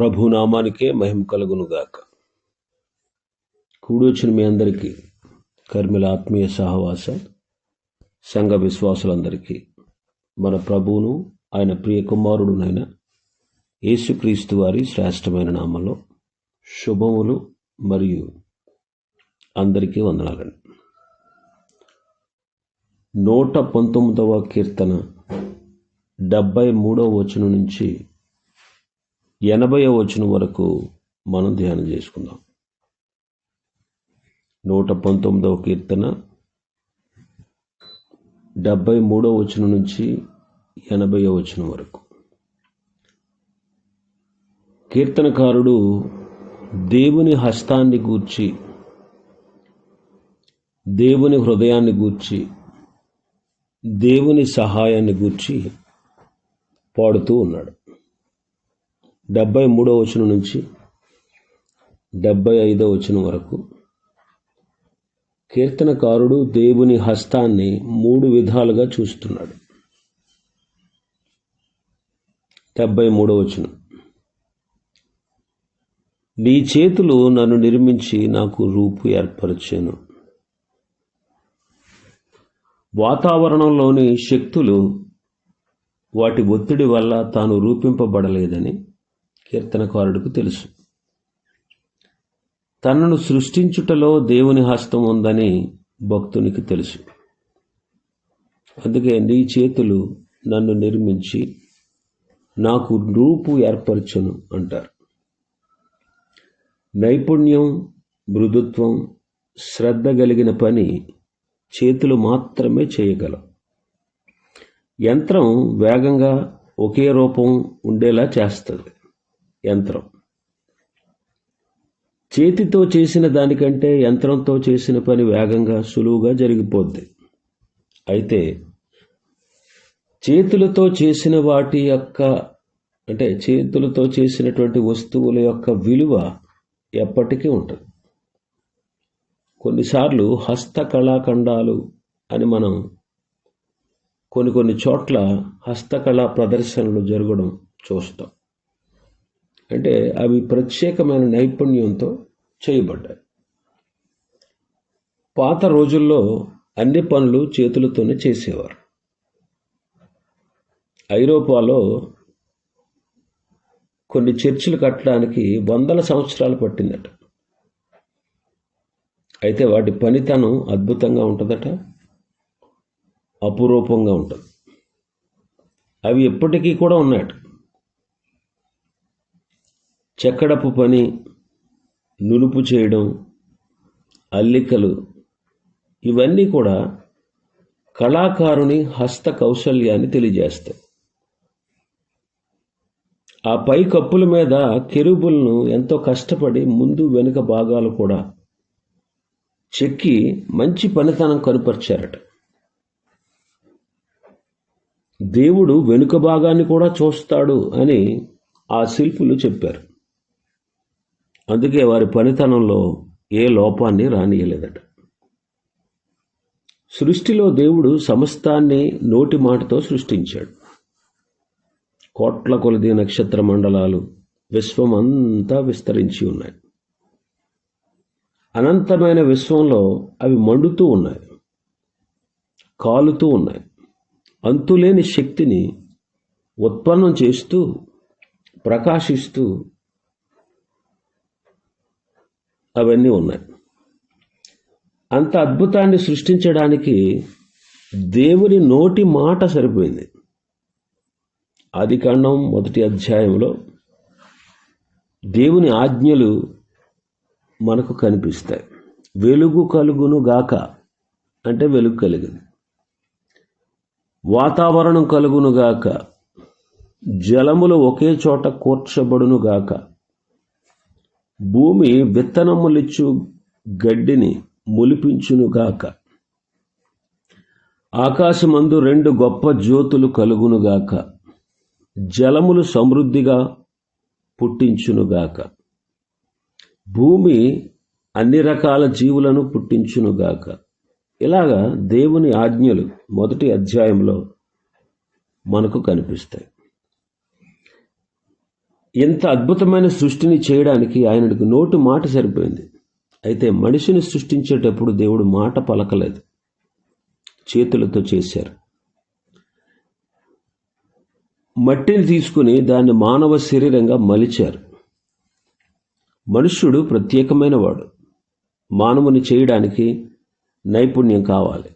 ప్రభు నామానికే మహిమ కలుగునుగాక. కూడొచ్చిన మీ అందరికీ కర్మిల ఆత్మీయ సహవాస సంఘ విశ్వాసులందరికీ మన ప్రభువును ఆయన ప్రియ కుమారుడునైన యేసుక్రీస్తు వారి శ్రేష్టమైన నామంలో శుభములు మరియు అందరికీ వందనాలండి. నూట పంతొమ్మిదవ కీర్తన డెబ్బై మూడవ వచనం నుంచి ఎనభై వచనం వరకు మనం ధ్యానం చేసుకుందాం. నూట పంతొమ్మిదవ కీర్తన డెబ్భై మూడవ వచనం నుంచి ఎనభై వచనం వరకు. కీర్తనకారుడు దేవుని హస్తాన్ని గూర్చి దేవుని హృదయాన్ని గూర్చి దేవుని సహాయాన్ని గూర్చి పాడుతూ ఉన్నాడు. డెబ్బై మూడో వచనం నుంచి డెబ్బై ఐదో వచనం వరకు కీర్తనకారుడు దేవుని హస్తాన్ని మూడు విధాలుగా చూస్తున్నాడు. డెబ్బై మూడో వచనం. నీ చేతులు నన్ను నిర్మించి నాకు రూపు ఏర్పరచాను. వాతావరణంలోని శక్తులు వాటి ఒత్తిడి వల్ల తాను రూపింపబడలేదని కీర్తనకారుడికి తెలుసు. తనను సృష్టించుటలో దేవుని హస్తం ఉందని భక్తునికి తెలుసు. అందుకే నీ చేతులు నన్ను నిర్మించి నాకు రూపు ఏర్పరచును అంటారు. నైపుణ్యం మృదుత్వం శ్రద్ధ కలిగిన పని చేతులు మాత్రమే చేయగలం యంత్రం వేగంగా ఒకే రూపం ఉండేలా చేస్తుంది. యంత్రం. చేతితో చేసిన దానికంటే యంత్రంతో చేసిన పని వేగంగా సులువుగా జరిగిపోద్ది. అయితే చేతులతో చేసిన వాటి యొక్క అంటే చేతులతో చేసినటువంటి వస్తువుల యొక్క విలువ ఎప్పటికీ ఉంటుంది. కొన్నిసార్లు హస్త కళాఖండాలు అని మనం కొన్ని కొన్ని చోట్ల హస్తకళా ప్రదర్శనలు జరగడం చూస్తాం. అంటే అవి ప్రత్యేకమైన నైపుణ్యంతో చేయబడ్డాయి. పాత రోజుల్లో అన్ని పనులు చేతులతోనే చేసేవారు. ఐరోపాలో కొన్ని చర్చిలు కట్టడానికి వందల సంవత్సరాలు పట్టిందట. అయితే వాటి పనితనం అద్భుతంగా ఉంటుందట అపురూపంగా ఉంటుంది. అవి ఎప్పటికీ కూడా ఉన్నాయట. చెక్కడపు పని నునుపు చేయడం అల్లికలు ఇవన్నీ కూడా కళాకారుని హస్త కౌశల్యాన్ని తెలియజేస్తాయి. ఆ పై కప్పుల మీద కెరుబులను ఎంతో కష్టపడి ముందు వెనుక భాగాలు కూడా చెక్కి మంచి పనితనం కనుపరిచారట. దేవుడు వెనుక భాగాన్ని కూడా చూస్తాడు అని ఆ శిల్పులు చెప్పారు. అందుకే వారి పనితనంలో ఏ లోపాన్ని రానియలేదట. సృష్టిలో దేవుడు సమస్తాన్ని నోటి మాటతో సృష్టించాడు. కోట్ల కొలది నక్షత్ర మండలాలు విశ్వమంతా విస్తరించి ఉన్నాయి. అనంతమైన విశ్వంలో అవి మండుతూ ఉన్నాయి. కాలుతూ ఉన్నాయి. అంతులేని శక్తిని ఉత్పన్నం చేస్తూ ప్రకాశిస్తూ అవన్నీ ఉన్నాయి. అంత అద్భుతాన్ని సృష్టించడానికి దేవుని నోటి మాట సరిపోయింది. ఆదికాండం మొదటి అధ్యాయంలో దేవుని ఆజ్ఞలు మనకు కనిపిస్తాయి. వెలుగు కలుగును గాక అంటే వెలుగు కలిగింది. వాతావరణం కలుగును గాక జలములు ఒకే చోట కూర్చబడును గాక భూమి విత్తనములిచ్చు గడ్డిని మొలిపించును గాక ఆకాశమందు రెండు గొప్ప జ్యోతులు కలుగునుగాక. జలములు సమృద్ధిగా పుట్టించునుగాక. భూమి అన్ని రకాల జీవులను పుట్టించునుగాక. ఇలాగా దేవుని ఆజ్ఞలు మొదటి అధ్యాయంలో మనకు కనిపిస్తాయి. ఇంత అద్భుతమైన సృష్టిని చేయడానికి ఆయనకు నోటి మాట సరిపోయింది. అయితే మనిషిని సృష్టించేటప్పుడు దేవుడు మాట పలకలేదు. చేతులతో చేశారు. మట్టిని తీసుకుని దాన్ని మానవ శరీరంగా మలిచారు. మనుష్యుడు ప్రత్యేకమైన వాడు మానవుని చేయడానికి నైపుణ్యం కావాలి.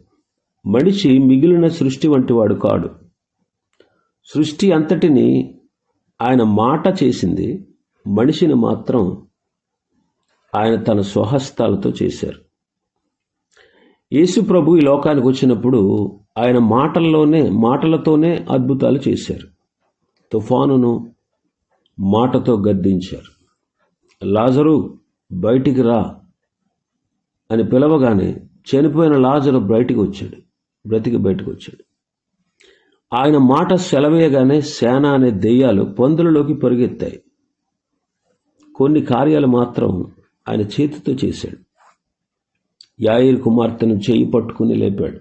మనిషి మిగిలిన సృష్టి వంటి వాడు కాడు. సృష్టి అంతటిని ఆయన మాట చేసింది మనిషిని మాత్రం ఆయన తన స్వహస్తాలతో చేశారు. యేసు ప్రభు ఈ లోకానికి వచ్చినప్పుడు ఆయన మాటల్లోనే మాటలతోనే అద్భుతాలు చేశారు. తుఫానును మాటతో గద్దించారు. లాజరు బయటికి రా అని పిలవగానే చనిపోయిన లాజరు బయటికి వచ్చాడు బ్రతికి బయటకు వచ్చాడు. ఆయన మాట సెలవేయగానే సేన అనే దెయ్యాలు పందులలోకి పరిగెత్తాయి. కొన్ని కార్యాలు మాత్రం ఆయన చేతితో చేశాడు. యాయిర్ కుమార్తెను చేయి పట్టుకుని లేపాడు.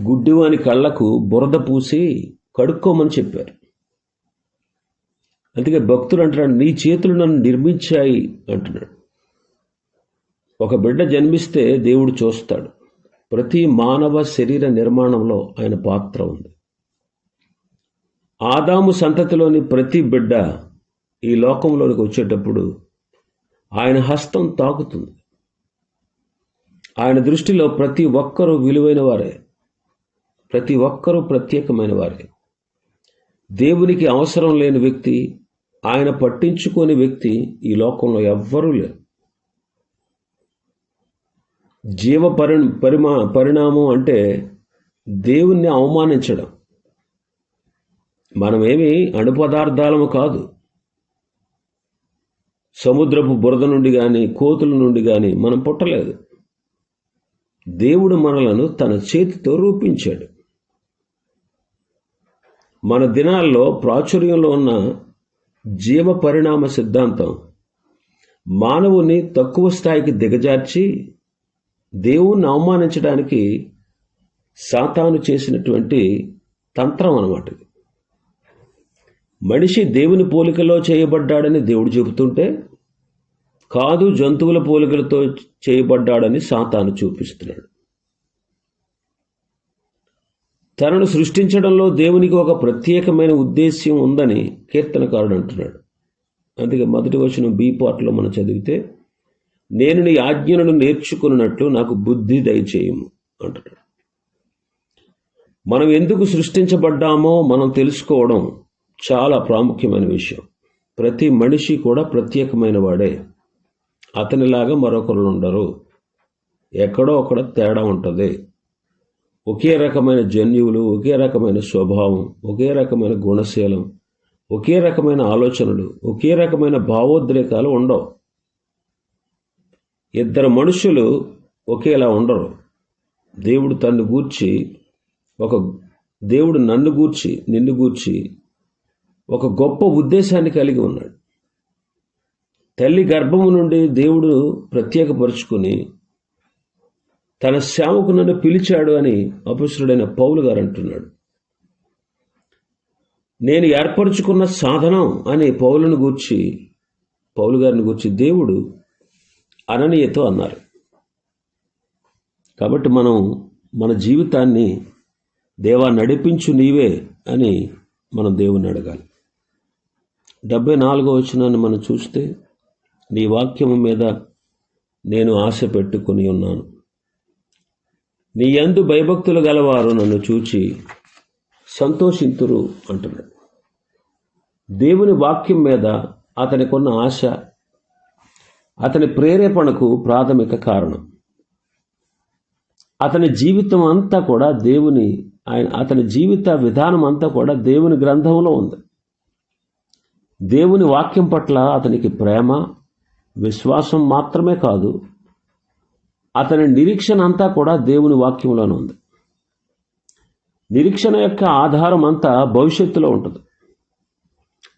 గుడ్డివాని కళ్ళకు బురద పూసి కడుక్కోమని చెప్పారు. అందుకే భక్తుడు అంటున్నాడు నీ చేతులు నన్ను నిర్మించాయి అంటున్నాడు. ఒక బిడ్డ జన్మిస్తే దేవుడు చూస్తాడు. ప్రతి మానవ శరీర నిర్మాణంలో ఆయన పాత్ర ఉంది. ఆదాము సంతతిలోని ప్రతి బిడ్డ ఈ లోకంలోనికి వచ్చేటప్పుడు ఆయన హస్తం తాకుతుంది. ఆయన దృష్టిలో ప్రతి ఒక్కరూ విలువైన వారే ప్రతి ఒక్కరూ ప్రత్యేకమైన వారే. దేవునికి అవసరం లేని వ్యక్తి ఆయన పట్టించుకోని వ్యక్తి ఈ లోకంలో ఎవ్వరూ లేరు. జీవ పరి పరిమా పరిణామం అంటే దేవుణ్ణి అవమానించడం. మనమేమి అణు పదార్థాలము కాదు. సముద్రపు బురద నుండి కానీ కోతుల నుండి కానీ మనం పుట్టలేదు. దేవుడు మనలను తన చేతితో రూపించాడు. మన దినాల్లో ప్రాచుర్యంలో ఉన్న జీవ పరిణామ సిద్ధాంతం మానవుని తక్కువ స్థాయికి దిగజార్చి దేవుణ్ణి అవమానించడానికి సాతాను చేసినటువంటి తంత్రం అనమాట ఇది. మనిషి దేవుని పోలికలో చేయబడ్డాడని దేవుడు చెబుతుంటే కాదు జంతువుల పోలికలతో చేయబడ్డాడని సాతాను చూపిస్తున్నాడు తనను సృష్టించడంలో దేవునికి ఒక ప్రత్యేకమైన ఉద్దేశ్యం ఉందని కీర్తనకారుడు అంటున్నాడు అందుకే మొదటి వచ్చిన బి పార్ట్లో మనం చదివితే నేను నీ ఆజ్ఞలను నేర్చుకున్నట్లు నాకు బుద్ధి దయచేయము అంటాడు మనం ఎందుకు సృష్టించబడ్డామో మనం తెలుసుకోవడం చాలా ప్రాముఖ్యమైన విషయం. ప్రతి మనిషి కూడా ప్రత్యేకమైన వాడే. అతనిలాగా మరొకరు ఉండరు. ఎక్కడో అక్కడ తేడా ఉంటుంది. ఒకే రకమైన జన్యువులు ఒకే రకమైన స్వభావం ఒకే రకమైన గుణశీలం ఒకే రకమైన ఆలోచనలు ఒకే రకమైన భావోద్రేకాలు ఉండవు. ఇద్దరు మనుషులు ఒకేలా ఉండరు. దేవుడు తన్ను గూర్చి ఒక దేవుడు నన్ను గూర్చి నిన్ను గూర్చి ఒక గొప్ప ఉద్దేశాన్ని కలిగి ఉన్నాడు. తల్లి గర్భము నుండి దేవుడు ప్రత్యేకపరుచుకుని తన సేవకు నన్ను పిలిచాడు అని అపుసురుడైన పౌలు గారు అంటున్నాడు. నేను ఏర్పరచుకున్న సాధనం అని పౌలను గూర్చి పౌలు గారిని గూర్చి దేవుడు అననీయతో అన్నారు. కాబట్టి మనం మన జీవితాన్ని దేవా నడిపించు నీవే అని మనం దేవుణ్ణి అడగాలి. డెబ్బై నాలుగో వచనాన్ని మనం చూస్తే నీ వాక్యము మీద నేను ఆశ పెట్టుకుని ఉన్నాను. నీ ఎందు భయభక్తులు గలవారు నన్ను చూచి సంతోషింతురు అంటున్నాడు. దేవుని వాక్యం మీద అతనికున్న ఆశ అతని ప్రేరేపణకు ప్రాథమిక కారణం. అతని జీవితం అంతా కూడా దేవుని ఆయన అతని జీవిత విధానం అంతా కూడా దేవుని గ్రంథంలో ఉంది. దేవుని వాక్యం పట్ల అతనికి ప్రేమ విశ్వాసం మాత్రమే కాదు అతని నిరీక్షణ అంతా కూడా దేవుని వాక్యంలోనే ఉంది. నిరీక్షణ యొక్క ఆధారం అంతా భవిష్యత్తులో ఉంటుంది.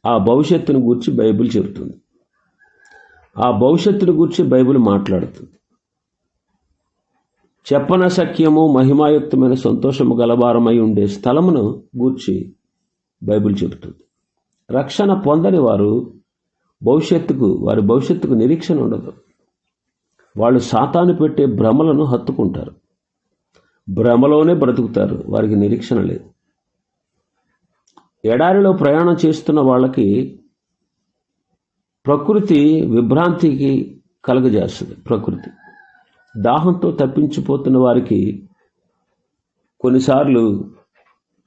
ఆ భవిష్యత్తును గూర్చి బైబిల్ చెబుతుంది. ఆ భవిష్యత్తును గూర్చి బైబిల్ మాట్లాడుతుంది. చెప్పన సఖ్యము మహిమాయుక్తమైన సంతోషము గలవారమై ఉండే స్థలమును గూర్చి బైబిల్ చెబుతుంది. రక్షణ పొందని వారు భవిష్యత్తుకు వారి భవిష్యత్తుకు నిరీక్షణ ఉండదు. వాళ్ళు సాతాను పెట్టే భ్రమలను హత్తుకుంటారు. భ్రమలోనే బ్రతుకుతారు. వారికి నిరీక్షణ లేదు. ఎడారిలో ప్రయాణం చేస్తున్న వాళ్ళకి ప్రకృతి విభ్రాంతికి కలుగజేస్తుంది ప్రకృతి. దాహంతో తప్పించిపోతున్న వారికి కొన్నిసార్లు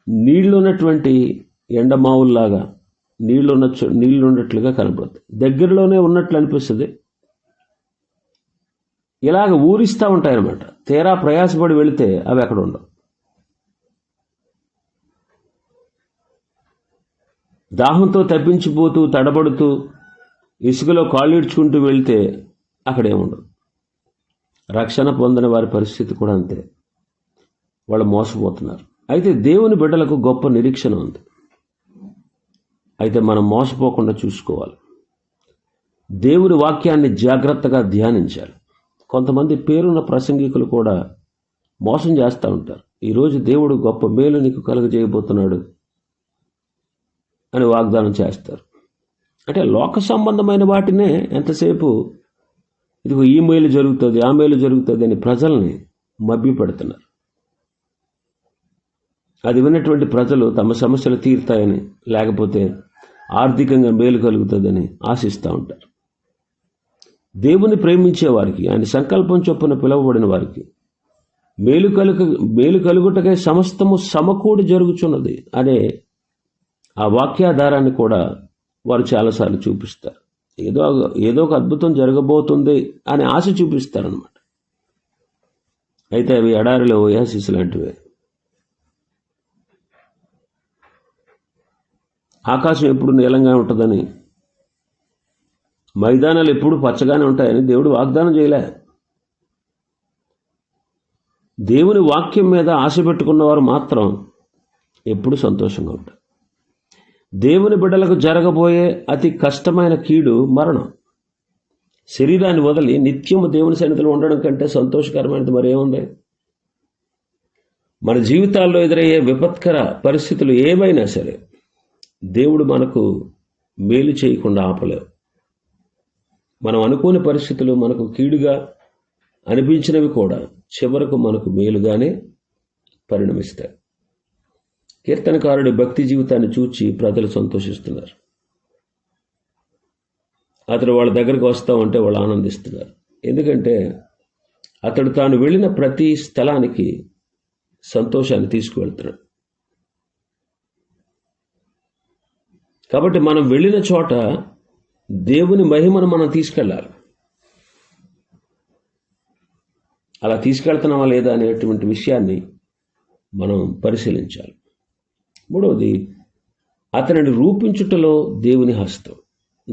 నీళ్ళున్నటువంటి ఎండమావుల్లాగా నీళ్ళున్న చో- నీళ్ళు ఉన్నట్లుగా కనపడుతుంది దగ్గరలోనే ఉన్నట్లు అనిపిస్తుంది. ఇలాగ ఊరిస్తూ ఉంటాయన్నమాట. తీరా ప్రయాసపడి వెళితే అవి ఎక్కడ ఉండవు. దాహంతో తప్పించిపోతూ తడబడుతూ ఇసుకలో కాళ్ళీడ్చుకుంటూ వెళ్తే అక్కడేముండదు రక్షణ పొందని వారి పరిస్థితి కూడా అంతే. వాళ్ళు మోసపోతున్నారు. అయితే దేవుని బిడ్డలకు గొప్ప నిరీక్షణ ఉంది. అయితే మనం మోసపోకుండా చూసుకోవాలి. దేవుని వాక్యాన్ని జాగ్రత్తగా ధ్యానించాలి. కొంతమంది పేరున్న ప్రసంగికులు కూడా మోసం చేస్తూ ఉంటారు. ఈరోజు దేవుడు గొప్ప మేలు నీకు కలుగజేయబోతున్నాడు అని వాగ్దానం చేస్తారు. అంటే లోక సంబంధమైన వాటినే ఎంతసేపు ఇదిగో ఈ మేలు జరుగుతుంది ఆ మేలు జరుగుతుంది అని ప్రజల్ని మభ్యపెడుతున్నారు. అది విన్నటువంటి ప్రజలు తమ సమస్యలు తీరుతాయని లేకపోతే ఆర్థికంగా మేలు కలుగుతుందని ఆశిస్తూ ఉంటారు. దేవుని ప్రేమించే వారికి ఆయన సంకల్పం చొప్పున పిలువబడిన వారికి మేలు కలుగ మేలు కలుగుటకే సమస్తము సమకూడి జరుగుచున్నది అనే ఆ వాక్యాధారాన్ని కూడా వారు చాలాసార్లు చూపిస్తారు. ఏదో ఏదో ఒక అద్భుతం జరగబోతుంది అని ఆశ చూపిస్తారనమాట అయితే అవి ఎడారిలో ఓయాసిస్ లాంటివే. ఆకాశం ఎప్పుడు నీలంగా ఉంటుందని మైదానాలు ఎప్పుడు పచ్చగానే ఉంటాయని దేవుడు వాగ్దానం చేయలే. దేవుని వాక్యం మీద ఆశ పెట్టుకున్నవారు మాత్రం ఎప్పుడు సంతోషంగా ఉంటారు. దేవుని బిడ్డలకు జరగబోయే అతి కష్టమైన కీడు మరణం. శరీరాన్ని వదిలి నిత్యము దేవుని సన్నిధిలో ఉండడం కంటే సంతోషకరమైనది మరేముంది? మన జీవితాల్లో ఎదురయ్యే విపత్కర పరిస్థితులు ఏవైనా సరే దేవుడు మనకు మేలు చేయకుండా ఆపలేవు. మనం అనుకోని పరిస్థితులు మనకు కీడుగా అనిపించినవి కూడా చివరకు మనకు మేలుగానే పరిణమిస్తాయి. కీర్తనకారుడి భక్తి జీవితాన్ని చూచి ప్రజలు సంతోషిస్తున్నారు. అతడు వాళ్ళ దగ్గరికి వస్తామంటే వాళ్ళు ఆనందిస్తున్నారు. ఎందుకంటే అతడు తాను వెళ్ళిన ప్రతి స్థలానికి సంతోషాన్ని తీసుకువెళ్తున్నాడు. కాబట్టి మనం వెళ్ళిన చోట దేవుని మహిమను మనం తీసుకెళ్ళాలి అలా తీసుకెళ్తున్నామా లేదా అనేటువంటి విషయాన్ని మనం పరిశీలించాలి. మూడవది అతనిని రూపించుటలో దేవుని హస్తం.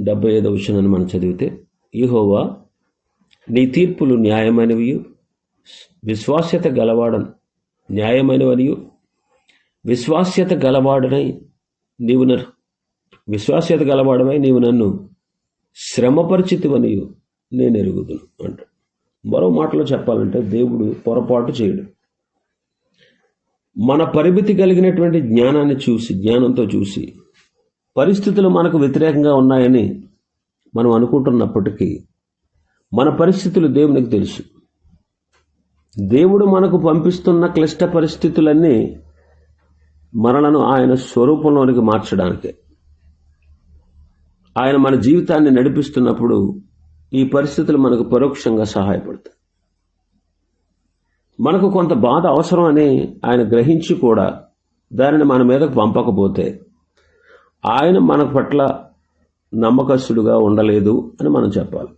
డెబ్బై ఐదవ విషయాన్ని మనం చదివితే ఈహోవా నీ తీర్పులు న్యాయమైనవి విశ్వాస్యత గలవాడను న్యాయమైనవనియు విశ్వాస్యత గలవాడనై నీవు నన్ను విశ్వాస్యత గలవాడమై నీవు నన్ను శ్రమపరిచితివనియు నేను ఎరుగుదును అంటాడు. మరో మాటలో చెప్పాలంటే దేవుడు పొరపాటు చేయడు. మన పరిమితి కలిగినటువంటి జ్ఞానాన్ని చూసి జ్ఞానంతో చూసి పరిస్థితులు మనకు వ్యతిరేకంగా ఉన్నాయని మనం అనుకుంటున్నప్పటికీ మన పరిస్థితులు దేవునికి తెలుసు. దేవుడు మనకు పంపిస్తున్న క్లిష్ట పరిస్థితులన్నీ మనలను ఆయన స్వరూపంలోనికి మార్చడానికే. ఆయన మన జీవితాన్ని నడిపిస్తున్నప్పుడు ఈ పరిస్థితులు మనకు పరోక్షంగా సహాయపడతాయి. మనకు కొంత బాధ అవసరం అని ఆయన గ్రహించి కూడా దానిని మన మీదకు పంపకపోతే ఆయన మన పట్ల నమ్మకస్తుడుగా ఉండలేదు అని మనం చెప్పాలి.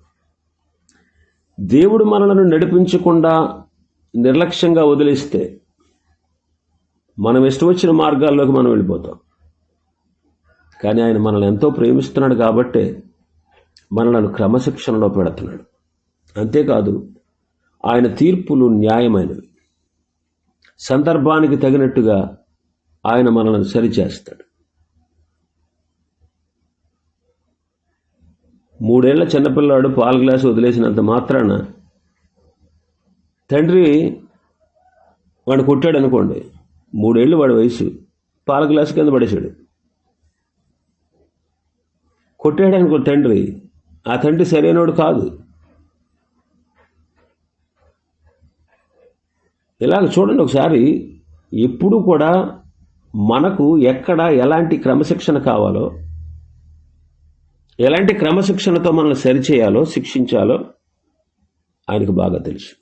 దేవుడు మనలను నడిపించకుండా నిర్లక్ష్యంగా వదిలిస్తే మనం ఇష్టం వచ్చిన మార్గాల్లోకి మనం వెళ్ళిపోతాం. కానీ ఆయన మనల్ని ఎంతో ప్రేమిస్తున్నాడు కాబట్టే మనలను క్రమశిక్షణలో పెడుతున్నాడు. అంతేకాదు ఆయన తీర్పులు న్యాయమైనవి. సందర్భానికి తగినట్టుగా ఆయన మనల్ని సరిచేస్తాడు. మూడేళ్ళ చిన్నపిల్లాడు పాల గ్లాసు వదిలేసినంత మాత్రాన తండ్రి వాడు కొట్టాడు అనుకోండి మూడేళ్ళు వాడి వయసు పాల గ్లాసు కింద పడేశాడు. కొట్టాడు అనుకో తండ్రి ఆ తండ్రి సరైనోడు కాదు. ఇలాగ చూడండి ఒకసారి. ఎప్పుడు కూడా మనకు ఎక్కడ ఎలాంటి క్రమశిక్షణ కావాలో ఎలాంటి క్రమశిక్షణతో మనల్ని సరిచేయాలో శిక్షించాలో ఆయనకు బాగా తెలుసు.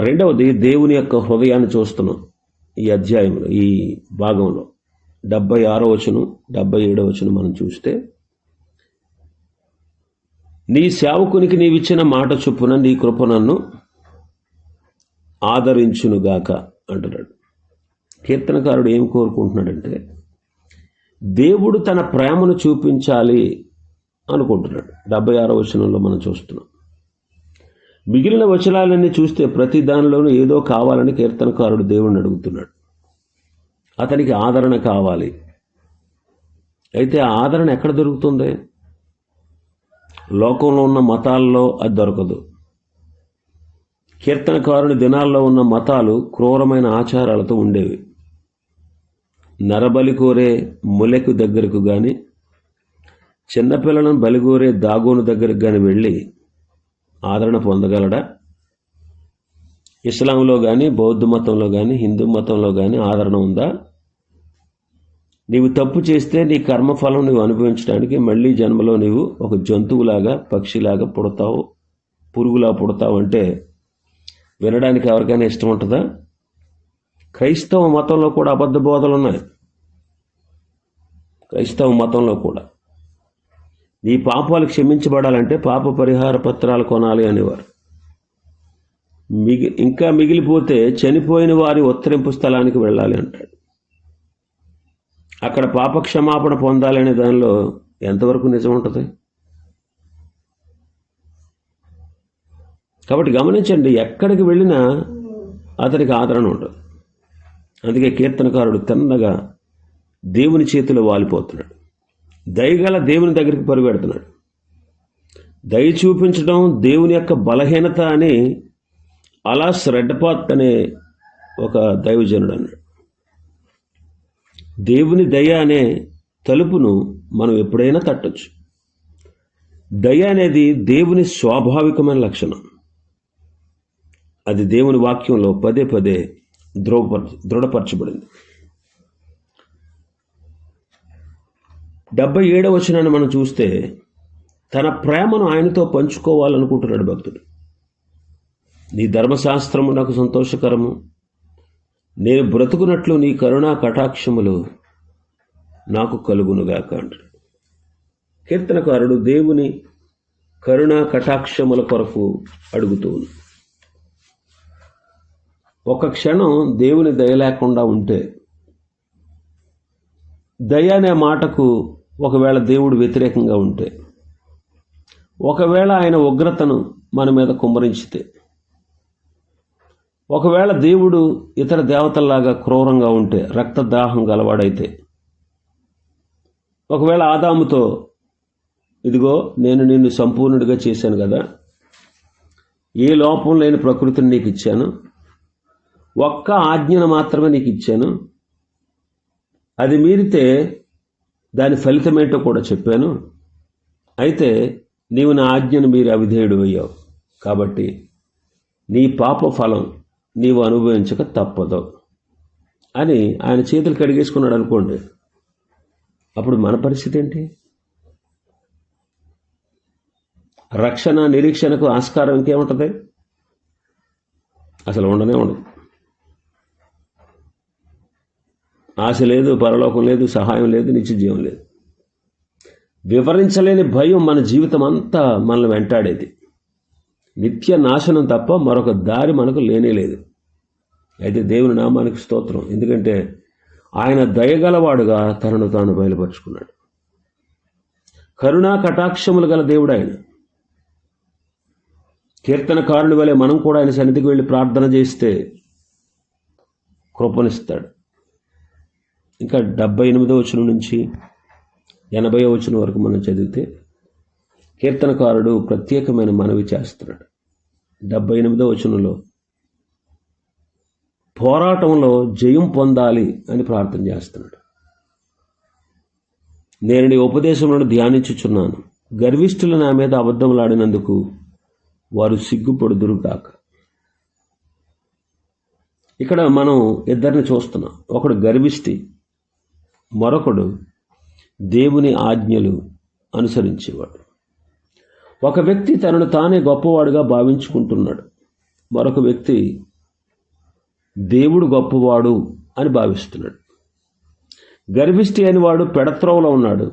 రెండవది దేవుని యొక్క హృదయాన్ని చూస్తున్నాం ఈ అధ్యాయంలో ఈ భాగంలో. డెబ్బై ఆరో వచనం డెబ్బై ఏడో వచనం మనం చూస్తే నీ సేవకునికి నీవిచ్చిన మాట చొప్పున నీ కృప నన్ను ఆదరించునుగాక అంటున్నాడు. కీర్తనకారుడు ఏం కోరుకుంటున్నాడంటే దేవుడు తన ప్రేమను చూపించాలి అనుకుంటున్నాడు. డెబ్బై ఆరో వచనంలో మనం చూస్తున్నాం. మిగిలిన వచనాలన్నీ చూస్తే ప్రతి దానిలోనూ ఏదో కావాలని కీర్తనకారుడు దేవుణ్ణి అడుగుతున్నాడు. అతనికి ఆదరణ కావాలి. అయితే ఆ ఆదరణ ఎక్కడ దొరుకుతుంది? లోకంలో ఉన్న మతాల్లో అది దొరకదు. కీర్తనకారుని దినాల్లో ఉన్న మతాలు క్రూరమైన ఆచారాలతో ఉండేవి. నరబలి కోరే ములెకు దగ్గరకు కానీ చిన్నపిల్లలను బలిగోరే దాగోను దగ్గరకు కానీ వెళ్ళి ఆదరణ పొందగలడా? ఇస్లాంలో కానీ బౌద్ధ మతంలో కానీ హిందూ మతంలో కానీ ఆదరణ ఉందా? నీవు తప్పు చేస్తే నీ కర్మఫలం నువ్వు అనుభవించడానికి మళ్ళీ జన్మలో నీవు ఒక జంతువులాగా పక్షిలాగా పుడతావు పురుగులా పుడతావు అంటే వినడానికి ఎవరికైనా ఇష్టం ఉంటుందా? క్రైస్తవ మతంలో కూడా అబద్ధ బోధలు ఉన్నాయి. క్రైస్తవ మతంలో కూడా. నీ పాపాలు క్షమించబడాలంటే పాప పరిహార పత్రాలు కొనాలి అనేవారు. మిగి ఇంకా మిగిలిపోతే చనిపోయిన వారి ఉత్తరింపు స్థలానికి వెళ్ళాలి అంటాడు. అక్కడ పాప క్షమాపణ పొందాలనే దానిలో ఎంతవరకు నిజం ఉంటుంది? కాబట్టి గమనించండి ఎక్కడికి వెళ్ళినా అతనికి ఆదరణ ఉండదు. అందుకే కీర్తనకారుడు తిన్నగా దేవుని చేతిలో వాలిపోతున్నాడు. దయగల దేవుని దగ్గరికి పరుగెడుతున్నాడు. దయ చూపించడం దేవుని యొక్క బలహీనత అని అలాస్ రెడ్డపాత్ అనే ఒక దైవజనుడు అన్నాడు. దేవుని దయ అనే తలుపును మనం ఎప్పుడైనా తట్టొచ్చు. దయ అనేది దేవుని స్వాభావికమైన లక్షణం. అది దేవుని వాక్యంలో పదే పదే దృఢపరచ దృఢపరచబడింది. డెబ్బై ఏడవ వచనాన్ని మనం చూస్తే తన ప్రేమను ఆయనతో పంచుకోవాలనుకుంటున్నాడు భక్తుడు. నీ ధర్మశాస్త్రము నాకు సంతోషకరము. నేను బ్రతుకున్నట్లు నీ కరుణా కటాక్షములు నాకు కలుగునుగాక అంటాడు. కీర్తనకారుడు దేవుని కరుణా కటాక్షముల కొరకు అడుగుతూ ఉన్నాడు. ఒక క్షణం దేవుని దయ లేకుండా ఉంటే దయ అనే మాటకు ఒకవేళ దేవుడు వ్యతిరేకంగా ఉంటే ఒకవేళ ఆయన ఉగ్రతను మన మీద కుమ్మరించితే ఒకవేళ దేవుడు ఇతర దేవతల్లాగా క్రూరంగా ఉంటే రక్తదాహం గలవాడైతే ఒకవేళ ఆదాముతో ఇదిగో నేను నిన్ను సంపూర్ణుడిగా చేశాను కదా ఏ లోపం లేని ప్రకృతిని నీకు ఇచ్చాను ఒక్క ఆజ్ఞను మాత్రమే నీకు ఇచ్చాను. అది మీరితే దాని ఫలితమేంటో కూడా చెప్పాను. అయితే నీవు నా ఆజ్ఞను మీరు అవిధేయుడు అయ్యావు. కాబట్టి నీ పాప ఫలం నీవు అనుభవించక తప్పదు అని ఆయన చేతులు కడిగేసుకున్నాడు అనుకోండి. అప్పుడు మన పరిస్థితి ఏంటి? రక్షణ నిరీక్షణకు ఆస్కారం ఇంకేముంటుంది? అసలు ఉండనే ఉండదు. ఆశ లేదు పరలోకం లేదు సహాయం లేదు నిత్యజీవం లేదు. వివరించలేని భయం మన జీవితం అంతా మనల్ని వెంటాడేది. నిత్య నాశనం తప్ప మరొక దారి మనకు లేనే లేదు. అయితే దేవుని నామానికి స్తోత్రం. ఎందుకంటే ఆయన దయగలవాడుగా తనను తాను బయలుపరుచుకున్నాడు. కరుణా కటాక్షములు గల దేవుడు ఆయన. కీర్తనకారుని వలె మనం కూడా ఆయన సన్నిధికి వెళ్ళి ప్రార్థన చేస్తే కృపనిస్తాడు. ఇంకా డెబ్బై ఎనిమిదో వచనం నుంచి ఎనభై వచనం వరకు మనం చదివితే కీర్తనకారుడు ప్రత్యేకమైన మనవి చేస్తున్నాడు. డెబ్బై ఎనిమిదో వచనంలో పోరాటంలో జయం పొందాలి అని ప్రార్థన చేస్తున్నాడు. నేను నీ ఉపదేశంలో ధ్యానించుచున్నాను. గర్విష్ఠులు నా మీద అబద్ధములాడినందుకు వారు సిగ్గుపడుదురుగాక ఇక్కడ మనం ఇద్దరిని చూస్తున్నాం. ఒకడు గర్విష్టి మరొకడు దేవుని ఆజ్ఞలు అనుసరించేవాడు. ఒక వ్యక్తి తనను తానే గొప్పవాడుగా భావించుకుంటున్నాడు. మరొక వ్యక్తి దేవుడు గొప్పవాడు అని భావిస్తున్నాడు. గర్విష్టి అని వాడు పెడత్రోవలో ఉన్నాడు.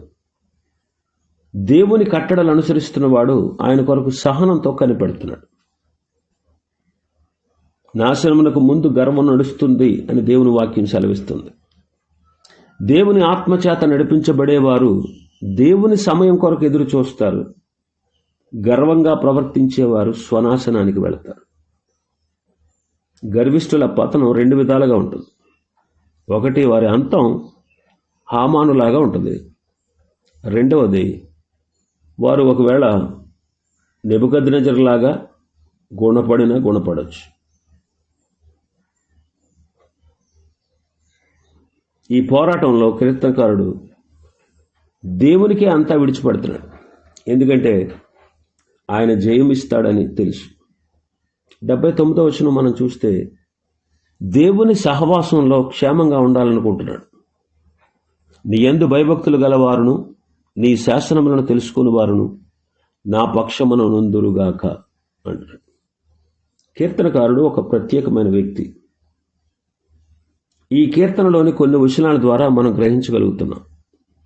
దేవుని కట్టడలు అనుసరిస్తున్నవాడు ఆయన కొరకు సహనంతో కనిపెడుతున్నాడు. నాశనమునకు ముందు గర్వం నడుస్తుంది అని దేవుని వాక్యం సెలవిస్తుంది. దేవుని ఆత్మచేత నడిపించబడేవారు దేవుని సమయం కొరకు ఎదురు చూస్తారు. గర్వంగా ప్రవర్తించేవారు స్వనాశనానికి వెళతారు. గర్విష్ఠుల పతనం రెండు విధాలుగా ఉంటుంది. ఒకటి వారి అంతం హామానులాగా ఉంటుంది. రెండవది వారు ఒకవేళ నెబుకద్నజర్లాగా గుణపడినా గుణపడవచ్చు ఈ పోరాటంలో కీర్తనకారుడు దేవునికే అంతా విడిచిపెడుతున్నాడు. ఎందుకంటే ఆయన జయమిస్తాడని తెలుసు. డెబ్బై తొమ్మిదో వచ్చిన మనం చూస్తే దేవుని సహవాసంలో క్షేమంగా ఉండాలనుకుంటున్నాడు. నీ ఎందు భయభక్తులు గలవారును నీ శాసనములను తెలుసుకుని వారును నా పక్షమును నుందురుగాక అంటాడు కీర్తనకారుడు ఒక ప్రత్యేకమైన వ్యక్తి. ఈ కీర్తనలోని కొన్ని విషయాల ద్వారా మనం గ్రహించగలుగుతున్నాం.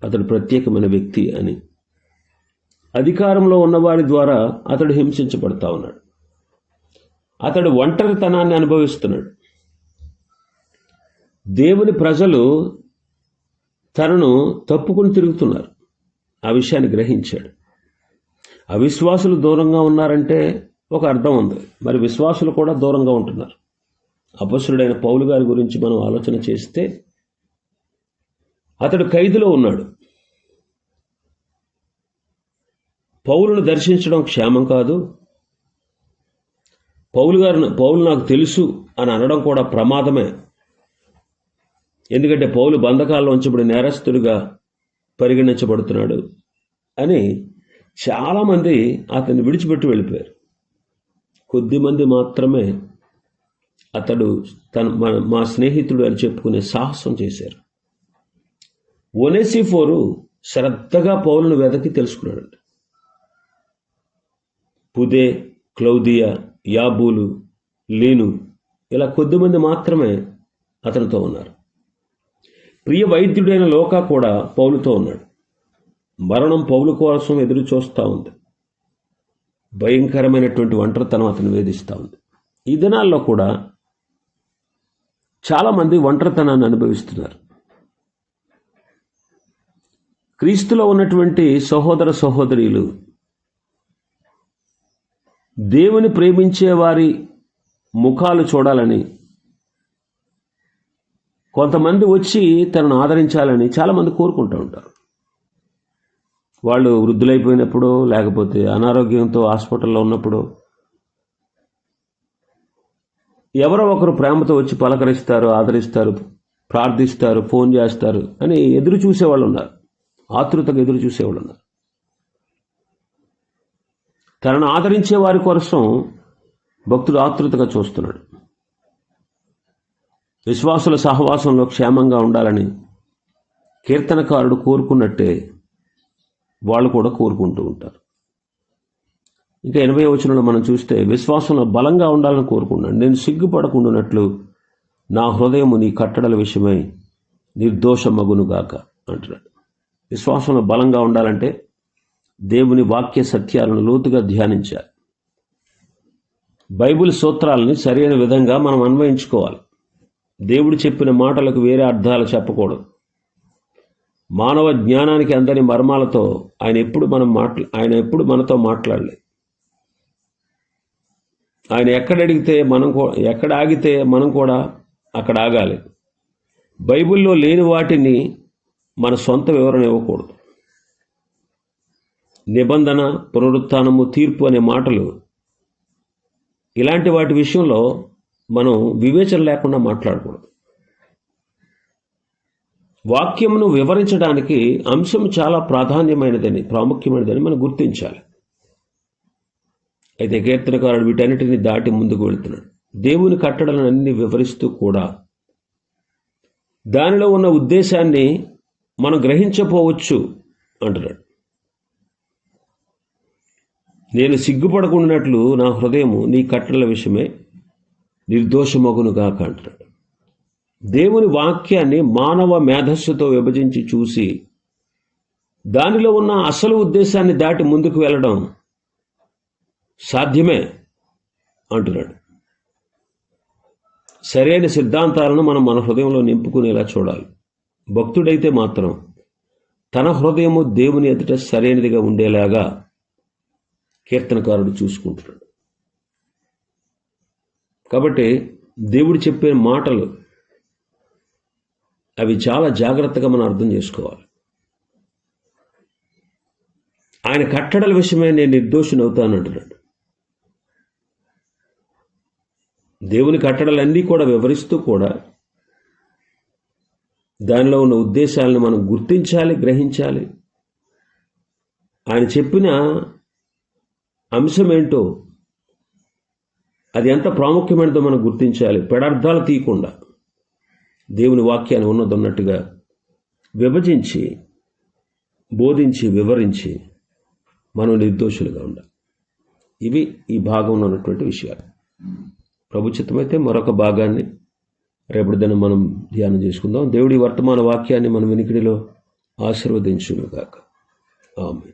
అతడు ప్రత్యేకమైన వ్యక్తి అని. అధికారంలో ఉన్నవారి ద్వారా అతడు హింసించబడతా ఉన్నాడు. అతడు ఒంటరితనాన్ని అనుభవిస్తున్నాడు. దేవుని ప్రజలు తనను తప్పుకుని తిరుగుతున్నారు. ఆ విషయాన్ని గ్రహించాడు. అవిశ్వాసులు దూరంగా ఉన్నారంటే ఒక అర్థం ఉంది. మరి విశ్వాసులు కూడా దూరంగా ఉంటున్నారు. అపసురుడైన పౌలు గారి గురించి మనం ఆలోచన చేస్తే అతడు ఖైదులో ఉన్నాడు. పౌలును దర్శించడం క్షేమం కాదు. పౌలు గారు పౌలు నాకు తెలుసు అని అనడం కూడా ప్రమాదమే. ఎందుకంటే పౌలు బంధకాల్లో ఉంచబడి నేరస్తుడిగా పరిగణించబడుతున్నాడు అని చాలామంది అతన్ని విడిచిపెట్టి వెళ్ళిపోయారు. కొద్దిమంది మాత్రమే అతడు తన మన- మా స్నేహితుడు అని చెప్పుకునే సాహసం చేశారు. ఒనేసిఫోరు శ్రద్ధగా పౌలను వెదకి తెలుసుకున్నాడు పుదే క్లౌదియా యాబూలు లీను ఇలా కొద్దిమంది మాత్రమే అతనితో ఉన్నారు. ప్రియ వైద్యుడైన లోక కూడా పౌలుతో ఉన్నాడు. మరణం పౌలు కోసం ఎదురు చూస్తూ ఉంది. భయంకరమైనటువంటి ఒంటరితనం అతను వేధిస్తూ ఉంది. ఈ దినాల్లో కూడా చాలామంది ఒంటరితనాన్ని అనుభవిస్తున్నారు. క్రీస్తులో ఉన్నటువంటి సహోదర సహోదరులు దేవుని ప్రేమించే వారి ముఖాలు చూడాలని కొంతమంది వచ్చి తనను ఆదరించాలని చాలామంది కోరుకుంటూ ఉంటారు. వాళ్ళు వృద్ధులైపోయినప్పుడు లేకపోతే అనారోగ్యంతో హాస్పిటల్లో ఉన్నప్పుడు ఎవరో ఒకరు ప్రేమతో వచ్చి పలకరిస్తారు ఆదరిస్తారు ప్రార్థిస్తారు ఫోన్ చేస్తారు అని ఎదురు చూసేవాళ్ళు ఉన్నారు. ఆతృతగా ఎదురు చూసేవాళ్ళు ఉన్నారు. తనను ఆదరించే వారి కోసం భక్తుడు ఆతృతగా చూస్తున్నాడు. విశ్వాసుల సహవాసంలో క్షేమంగా ఉండాలని కీర్తనకారుడు కోరుకున్నట్టే వాళ్ళు కూడా కోరుకుంటూ ఉంటారు. ఇంకా ఎనభై వచనంలో మనం చూస్తే విశ్వాసంలో బలంగా ఉండాలని కోరుకున్నాను నేను సిగ్గుపడకుండానట్లు నా హృదయము నీ కట్టడల విషయమై నిర్దోషమగునుగాక అంటున్నాడు. విశ్వాసంలో బలంగా ఉండాలంటే దేవుని వాక్య సత్యాలను లోతుగా ధ్యానించాలి. బైబిల్ సూత్రాలని సరైన విధంగా మనం అన్వయించుకోవాలి. దేవుడు చెప్పిన మాటలకు వేరే అర్థాలు చెప్పకూడదు. మానవ జ్ఞానానికి అందని మర్మాలతో ఆయన ఎప్పుడు మనం మాట్లా ఆయన ఎప్పుడు మనతో మాట్లాడలేదు. ఆయన ఎక్కడ అడిగితే మనం ఎక్కడ ఆగితే మనం కూడా అక్కడ ఆగాలి. బైబిల్లో లేని వాటిని మన సొంత వివరణ ఇవ్వకూడదు. నిబంధన పునరుత్నము తీర్పు అనే మాటలు ఇలాంటి వాటి విషయంలో మనం వివేచన లేకుండా మాట్లాడకూడదు. వాక్యమును వివరించడానికి అంశం చాలా ప్రాధాన్యమైనదని ప్రాముఖ్యమైనదని మనం గుర్తించాలి. అయితే కీర్తనకారుడు వీటన్నిటిని దాటి ముందుకు వెళుతున్నాడు. దేవుని కట్టడలన్నీ వివరిస్తూ కూడా దానిలో ఉన్న ఉద్దేశాన్ని మనం గ్రహించపోవచ్చు అంటున్నాడు. నేను సిగ్గుపడకుండానట్లు నా హృదయము నీ కట్టడల విషయమే నిర్దోషమగునుగాక అంటున్నాడు. దేవుని వాక్యాన్ని మానవ మేధస్సుతో విభజించి చూసి దానిలో ఉన్న అసలు ఉద్దేశాన్ని దాటి ముందుకు వెళ్ళడం సాధ్యమే అంటున్నాడు. సరైన సిద్ధాంతాలను మనం మన హృదయంలో నింపుకునేలా చూడాలి. భక్తుడైతే మాత్రం తన హృదయము దేవుని ఎదుట సరైనదిగా ఉండేలాగా కీర్తనకారుడు చూసుకుంటున్నాడు. కాబట్టి దేవుడు చెప్పే మాటలు అవి చాలా జాగ్రత్తగా మనం అర్థం చేసుకోవాలి. ఆయన కట్టడల విషయమే నేను నిర్దోషిని అవుతాను అంటున్నాడు దేవుని కట్టడలన్నీ కూడా వివరిస్తూ కూడా దానిలో ఉన్న ఉద్దేశాలను మనం గుర్తించాలి గ్రహించాలి. ఆయన చెప్పిన అంశం ఏంటో అది ఎంత ప్రాముఖ్యమైనదో మనం గుర్తించాలి. పెడార్థాలు తీయకుండా దేవుని వాక్యాన్ని ఉన్నదన్నట్టుగా విభజించి బోధించి వివరించి మనం నిర్దోషులుగా ఉండాలి. ఇవి ఈ భాగంలో ఉన్నటువంటి విషయాలు. ప్రభుచిత్తమైతే మరొక భాగాన్ని రేపటి దినం మనం ధ్యానం చేసుకుందాం. దేవుడి వర్తమాన వాక్యాన్ని మన వినికిడిలో ఆశీర్వదించుగాక ఆమె